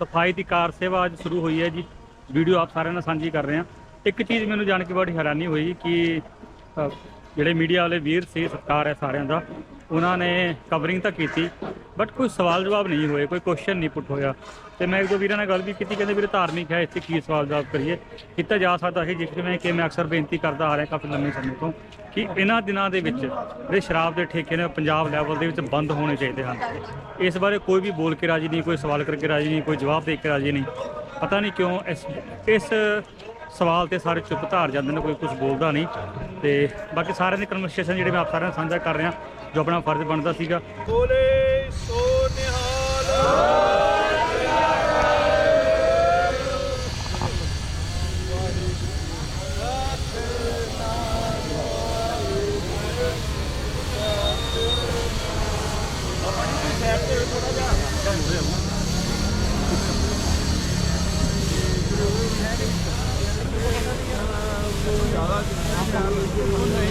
ਸਫ਼ਾਈ ਦੀ ਕਾਰ ਸੇਵਾ ਅੱਜ ਸ਼ੁਰੂ ਹੋਈ ਹੈ ਜੀ। ਵੀਡੀਓ ਆਪ ਸਾਰਿਆਂ ਨਾਲ ਸਾਂਝੀ ਕਰ ਰਹੇ ਹਾਂ। ਇੱਕ ਚੀਜ਼ ਮੈਨੂੰ ਜਾਣ ਕੇ ਬੜੀ ਹੈਰਾਨੀ ਹੋਈ ਕਿ ਅ, ਜਿਹੜੇ ਮੀਡੀਆ ਵਾਲੇ ਵੀਰ ਸੀ ਸਤਿਕਾਰ ਹੈ ਸਾਰਿਆਂ ਦਾ ਉਹਨਾਂ ਨੇ ਕਵਰਿੰਗ ਤਾਂ ਕੀਤੀ ਬਟ ਕੋਈ ਸਵਾਲ ਜਵਾਬ ਨਹੀਂ ਹੋਏ ਕੋਈ ਕੁਐਸਚਨ ਨਹੀਂ ਪੁੱਟ ਹੋਇਆ। ਤੇ ਮੈਂ ਇੱਕ ਦੋ ਵੀਰਾਂ ਨਾਲ ਗੱਲ ਵੀ ਕੀਤੀ ਕਹਿੰਦੇ ਵੀਰੇ ਧਾਰਮਿਕ ਹੈ ਇੱਥੇ ਕੀ ਸਵਾਲ ਜਵਾਬ ਕਰੀਏ? ਕੀਤਾ ਜਾ ਸਕਦਾ ਹੈ ਜਿਵੇਂ ਕਿ ਮੈਂ ਅਕਸਰ ਬੇਨਤੀ ਕਰਦਾ ਆ ਰਿਹਾ ਕਾਫੀ ਲੰਮੇ ਸਮੇਂ ਤੋਂ। ਕਿ ਇਹਨਾਂ ਦਿਨਾਂ ਦੇ ਵਿੱਚ ਜਿਹੜੇ ਸ਼ਰਾਬ ਦੇ ਠੇਕੇ ਨੇ, ਪੰਜਾਬ ਲੈਵਲ ਦੇ ਵਿੱਚ ਬੰਦ ਹੋਣੇ ਚਾਹੀਦੇ ਹਨ। ਇਸ ਬਾਰੇ ਕੋਈ ਵੀ ਬੋਲ ਕੇ ਰਾਜੀ ਨਹੀਂ, ਕੋਈ ਸਵਾਲ ਕਰਕੇ ਰਾਜੀ ਨਹੀਂ, ਕੋਈ ਜਵਾਬ ਦੇ ਕੇ ਰਾਜੀ ਨਹੀਂ। ਪਤਾ ਨਹੀਂ ਕਿਉਂ ਇਸ ਇਸ ਸਵਾਲ ਤੇ ਸਾਰੇ ਚੁੱਪ ਧਾਰ ਜਾਂਦੇ ਨੇ, ਕੋਈ ਕੁਝ ਬੋਲਦਾ ਨਹੀਂ। ਤੇ ਬਾਕੀ ਸਾਰਿਆਂ ਦੀ ਕਨਵਰਸੇਸ਼ਨ ਜਿਹੜੇ ਮੈਂ ਆਪ ਸਾਰਿਆਂ ਨਾਲ ਸਾਂਝਾ ਕਰ ਰਿਹਾ, ਜੋ ਆਪਣਾ ਫਰਜ਼ ਬਣਦਾ ਸੀਗਾ। ਬੋਲੇ ਸੋ ਨਿਹਾਲ। Thank you.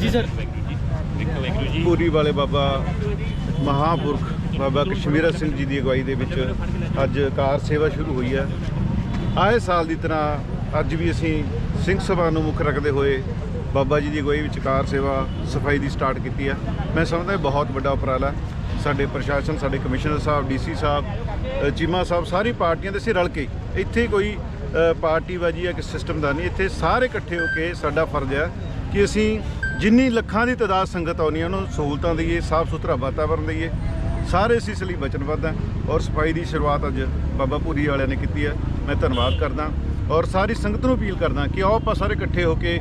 ਜੀ, ਸਰ। ਪੂਰੀ ਵਾਲੇ ਬਾਬਾ ਮਹਾਪੁਰਖ ਬਾਬਾ ਕਸ਼ਮੀਰਾ ਸਿੰਘ ਜੀ ਦੀ ਅਗਵਾਈ ਦੇ ਵਿੱਚ ਅੱਜ ਕਾਰ ਸੇਵਾ ਸ਼ੁਰੂ ਹੋਈ ਹੈ। ਆਏ ਸਾਲ ਦੀ ਤਰ੍ਹਾਂ ਅੱਜ ਵੀ ਅਸੀਂ ਸਿੰਘ ਸਭਾ ਨੂੰ ਮੁੱਖ ਰੱਖਦੇ ਹੋਏ ਬਾਬਾ ਜੀ ਦੀ ਅਗਵਾਈ ਵਿੱਚ ਕਾਰ ਸੇਵਾ ਸਫ਼ਾਈ ਦੀ ਸਟਾਰਟ ਕੀਤੀ ਹੈ। ਮੈਂ ਸਮਝਦਾ ਬਹੁਤ ਵੱਡਾ ਉਪਰਾਲਾ ਸਾਡੇ ਪ੍ਰਸ਼ਾਸਨ, ਸਾਡੇ ਕਮਿਸ਼ਨਰ ਸਾਹਿਬ, ਡੀਸੀ ਸਾਹਿਬ ਚੀਮਾ ਸਾਹਿਬ, ਸਾਰੀ ਪਾਰਟੀਆਂ ਦੇ ਅਸੀਂ ਰਲ ਕੇ ਇੱਥੇ ਕੋਈ ਪਾਰਟੀਬਾਜ਼ੀ ਜਾਂ ਕਿ ਸਿਸਟਮ ਦਾ ਨਹੀਂ। ਇੱਥੇ ਸਾਰੇ ਇਕੱਠੇ ਹੋ ਕੇ ਸਾਡਾ ਫਰਜ਼ ਹੈ ਕਿ ਅਸੀਂ ਜਿੰਨੀ ਲੱਖਾਂ ਦੀ ਤਾਦਾਦ ਸੰਗਤ ਆਉਣੀ ਹੈ ਉਹਨੂੰ ਸਹੂਲਤਾਂ ਦਈਏ, ਸਾਫ਼ ਸੁਥਰਾ ਵਾਤਾਵਰਨ ਦਈਏ। ਸਾਰੇ ਅਸੀਂ ਇਸ ਲਈ ਵਚਨਬੱਧ ਹਾਂ ਔਰ ਸਫ਼ਾਈ ਦੀ ਸ਼ੁਰੂਆਤ ਅੱਜ ਬਾਬਾ ਭੂਰੀ ਵਾਲਿਆਂ ਨੇ ਕੀਤੀ ਹੈ ਮੈਂ ਧੰਨਵਾਦ ਕਰਦਾ ਔਰ ਸਾਰੀ ਸੰਗਤ ਨੂੰ ਅਪੀਲ ਕਰਦਾ ਕਿ ਆਓ ਆਪਾਂ ਸਾਰੇ ਇਕੱਠੇ ਹੋ ਕੇ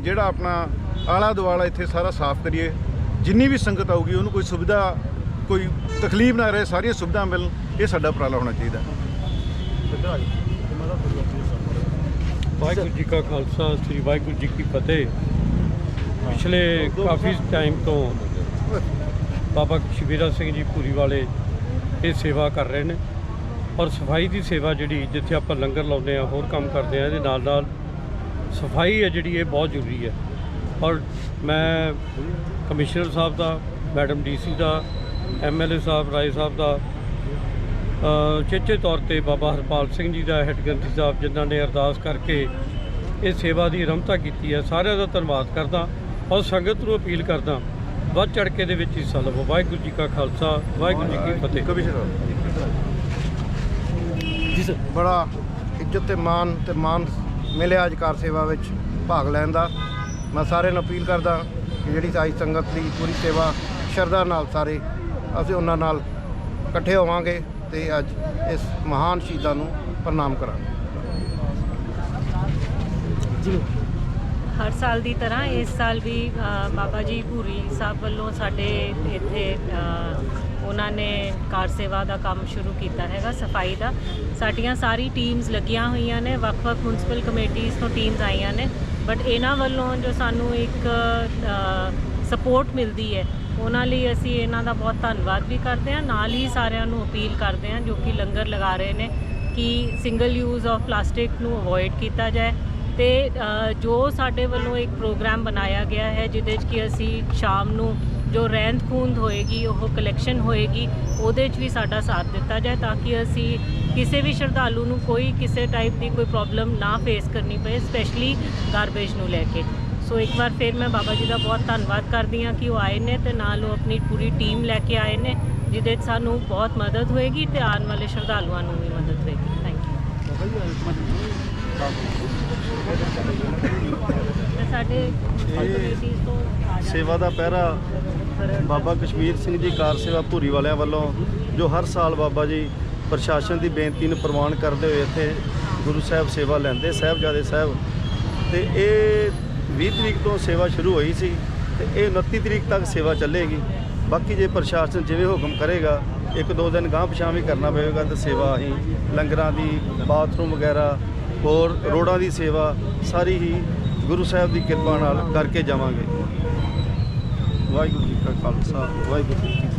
ਜਿਹੜਾ ਆਪਣਾ ਆਲਾ ਦੁਆਲਾ ਇੱਥੇ ਸਾਰਾ ਸਾਫ਼ ਕਰੀਏ। ਜਿੰਨੀ ਵੀ ਸੰਗਤ ਆਊਗੀ, ਉਹਨੂੰ ਕੋਈ ਸੁਵਿਧਾ, ਕੋਈ ਤਕਲੀਫ ਨਾ ਰਹੇ, ਸਾਰੀਆਂ ਸੁਵਿਧਾ ਮਿਲਣ, ਇਹ ਸਾਡਾ ਉਪਰਾਲਾ ਹੋਣਾ ਚਾਹੀਦਾ। ਵਾਹਿਗੁਰੂ ਜੀ ਕਾ ਖਾਲਸਾ, ਸ੍ਰੀ ਵਾਹਿਗੁਰੂ ਜੀ ਕੀ ਫਤਿਹ। ਪਿਛਲੇ ਕਾਫੀ ਟਾਈਮ ਤੋਂ ਬਾਬਾ ਸ਼ਬੀਰਾ ਸਿੰਘ ਜੀ ਪੂਰੀ ਵਾਲੇ ਇਹ ਸੇਵਾ ਕਰ ਰਹੇ ਨੇ ਔਰ ਸਫ਼ਾਈ ਦੀ ਸੇਵਾ ਜਿਹੜੀ ਜਿੱਥੇ ਆਪਾਂ ਲੰਗਰ ਲਾਉਂਦੇ ਆ ਹੋਰ ਕੰਮ ਕਰਦੇ ਆ ਇਹਦੇ ਨਾਲ ਨਾਲ ਸਫ਼ਾਈ ਹੈ ਜਿਹੜੀ, ਇਹ ਬਹੁਤ ਜ਼ਰੂਰੀ ਹੈ। ਔਰ ਮੈਂ ਕਮਿਸ਼ਨਰ ਸਾਹਿਬ ਦਾ, ਮੈਡਮ ਡੀਸੀ ਦਾ ਐਮਐਲਏ ਸਾਹਿਬ, ਰਾਏ ਸਾਹਿਬ ਦਾ ਚੇਚੇ ਤੌਰ ਤੇ ਬਾਬਾ ਹਰਪਾਲ ਸਿੰਘ ਜੀ ਦਾ ਹੈੱਡ ਗ੍ਰੰਥੀ ਸਾਹਿਬ ਜਿਨ੍ਹਾਂ ਨੇ ਅਰਦਾਸ ਕਰਕੇ ਇਹ ਸੇਵਾ ਦੀ ਰਮਤਾ ਕੀਤੀ ਹੈ ਸਾਰਿਆਂ ਦਾ ਧੰਨਵਾਦ ਕਰਦਾ ਔਰ ਸੰਗਤ ਨੂੰ ਅਪੀਲ ਕਰਦਾ ਵੱਧ ਚੜ ਕੇ ਦੇ ਵਿੱਚ ਹਿੱਸਾ ਲਵੋ। ਵਾਹਿਗੁਰੂ ਜੀ ਕਾ ਖਾਲਸਾ ਵਾਹਿਗੁਰੂ ਜੀ ਕੀ ਫਤਿਹ। ਜੀ ਸਰ ਬੜਾ ਇੱਜ਼ਤ ਤੇ ਮਾਣ ਤੇ ਮਾਣ ਮਿਲਿਆ ਅੱਜ ਕਾਰ ਸੇਵਾ ਵਿੱਚ ਭਾਗ ਲੈਣ ਦਾ। ਮੈਂ ਸਾਰਿਆਂ ਨੂੰ ਅਪੀਲ ਕਰਦਾ ਕਿ ਜਿਹੜੀ ਸਾਈ ਸੰਗਤ ਦੀ ਪੂਰੀ ਸੇਵਾ ਸ਼ਰਧਾ ਨਾਲ ਸਾਰੇ ਅਸੀਂ ਉਹਨਾਂ ਨਾਲ ਇਕੱਠੇ ਹੋਵਾਂਗੇ। ਤੇ ਅੱਜ ਇਸ ਮਹਾਨ ਸ਼ਹੀਦਾਂ ਨੂੰ ਪ੍ਰਣਾਮ ਕਰਾਂਗੇ। ਹਰ ਸਾਲ ਦੀ ਤਰ੍ਹਾਂ ਇਸ ਸਾਲ ਵੀ ਬਾਬਾ ਜੀ ਭੂਰੀ ਸਾਹਿਬ ਵੱਲੋਂ ਸਾਡੇ ਇੱਥੇ ਉਹਨਾਂ ਨੇ ਕਾਰ ਸੇਵਾ ਦਾ ਕੰਮ ਸ਼ੁਰੂ ਕੀਤਾ ਹੈਗਾ, ਸਫ਼ਾਈ ਦਾ। ਸਾਡੀਆਂ ਸਾਰੀ ਟੀਮਸ ਲੱਗੀਆਂ ਹੋਈਆਂ ਨੇ, ਵੱਖ-ਵੱਖ ਮਿਊਨਿਸਪਲ ਕਮੇਟੀਆਂ ਤੋਂ ਟੀਮਸ ਆਈਆਂ ਨੇ ਬਟ ਇਹਨਾਂ ਵੱਲੋਂ ਜੋ ਸਾਨੂੰ ਇੱਕ ਸਪੋਰਟ ਮਿਲਦੀ ਹੈ ਉਹਨਾਂ ਲਈ ਅਸੀਂ ਇਹਨਾਂ ਦਾ ਬਹੁਤ ਧੰਨਵਾਦ ਵੀ ਕਰਦੇ ਹਾਂ। ਨਾਲ ਹੀ ਸਾਰਿਆਂ ਨੂੰ ਅਪੀਲ ਕਰਦੇ ਹਾਂ ਜੋ ਕਿ ਲੰਗਰ ਲਗਾ ਰਹੇ ਨੇ ਕਿ ਸਿੰਗਲ ਯੂਜ਼ ਆਫ ਪਲਾਸਟਿਕ ਨੂੰ ਅਵੋਇਡ ਕੀਤਾ ਜਾਏ। ਤੇ ਜੋ ਸਾਡੇ ਵੱਲੋਂ ਇੱਕ ਪ੍ਰੋਗਰਾਮ ਬਣਾਇਆ ਗਿਆ ਹੈ, ਜਿਹਦੇ 'ਚ ਕਿ ਅਸੀਂ ਸ਼ਾਮ ਨੂੰ ਜੋ ਰਹਿੰਦ ਖੂੰਦ ਹੋਏਗੀ, ਉਹ ਕਲੈਕਸ਼ਨ ਹੋਏਗੀ, ਉਹਦੇ 'ਚ ਵੀ ਸਾਡਾ ਸਾਥ ਦਿੱਤਾ ਜਾਏ ਤਾਂ ਕਿ ਅਸੀਂ ਕਿਸੇ ਵੀ ਸ਼ਰਧਾਲੂ ਨੂੰ ਕੋਈ ਕਿਸੇ ਟਾਈਪ ਦੀ ਕੋਈ ਪ੍ਰੋਬਲਮ ਨਾ ਫੇਸ ਕਰਨੀ ਪਏ ਸਪੈਸ਼ਲੀ ਗਾਰਬੇਜ ਨੂੰ ਲੈ ਕੇ। ਸੋ ਇੱਕ ਵਾਰ ਫਿਰ ਮੈਂ ਬਾਬਾ ਜੀ ਦਾ ਬਹੁਤ ਧੰਨਵਾਦ ਕਰਦੀ ਹਾਂ ਕਿ ਉਹ ਆਏ ਨੇ ਤੇ ਨਾਲ ਉਹ ਆਪਣੀ ਪੂਰੀ ਟੀਮ ਲੈ ਕੇ ਆਏ ਨੇ ਜਿਹਦੇ ਸਾਨੂੰ ਬਹੁਤ ਮਦਦ ਹੋਏਗੀ ਤੇ ਆਉਣ ਵਾਲੇ ਸ਼ਰਧਾਲੂਆਂ ਨੂੰ ਵੀ ਮਦਦ ਹੋਏਗੀ। ਥੈਂਕ ਯੂ ਸਾਡੇ ਤੋਂ ਆ। ਸੇਵਾ ਦਾ ਪਹਿਰਾ ਬਾਬਾ ਕਸ਼ਮੀਰ ਸਿੰਘ ਜੀ ਕਾਰ ਸੇਵਾ ਭੂਰੀ ਵਾਲਿਆਂ ਵੱਲੋਂ ਜੋ ਹਰ ਸਾਲ ਬਾਬਾ ਜੀ ਪ੍ਰਸ਼ਾਸਨ ਦੀ ਬੇਨਤੀ ਨੂੰ ਪ੍ਰਵਾਨ ਕਰਦੇ ਹੋਏ ਇੱਥੇ ਗੁਰੂ ਸਾਹਿਬ ਸੇਵਾ ਲੈਂਦੇ ਸਾਹਿਬਜ਼ਾਦੇ ਸਾਹਿਬ। ਤੇ ਇਹ 20 ਤਰੀਕ ਤੋਂ ਸੇਵਾ ਸ਼ੁਰੂ ਹੋਈ ਸੀ ਤੇ ਇਹ 29 ਤਰੀਕ ਤੱਕ ਸੇਵਾ ਚੱਲੇਗੀ। ਬਾਕੀ ਜੇ ਪ੍ਰਸ਼ਾਸਨ ਜਿਵੇਂ ਹੁਕਮ ਕਰੇਗਾ, ਇੱਕ ਦੋ ਦਿਨ ਗਾਂਹ ਪਿਛਾਂ ਵੀ ਕਰਨਾ ਪਵੇਗਾ ਤੇ ਸੇਵਾ ਅਸੀਂ ਲੰਗਰਾਂ ਦੀ, ਬਾਥਰੂਮ ਵਗੈਰਾ, ਹੋਰ ਰੋਡਾਂ ਦੀ ਸੇਵਾ ਸਾਰੀ ਹੀ ਗੁਰੂ ਸਾਹਿਬ ਦੀ ਕਿਰਪਾ ਨਾਲ ਕਰਕੇ ਜਾਵਾਂਗੇ। ਵਾਹਿਗੁਰੂ ਜੀ ਕਾ ਖਾਲਸਾ, ਵਾਹਿਗੁਰੂ ਜੀ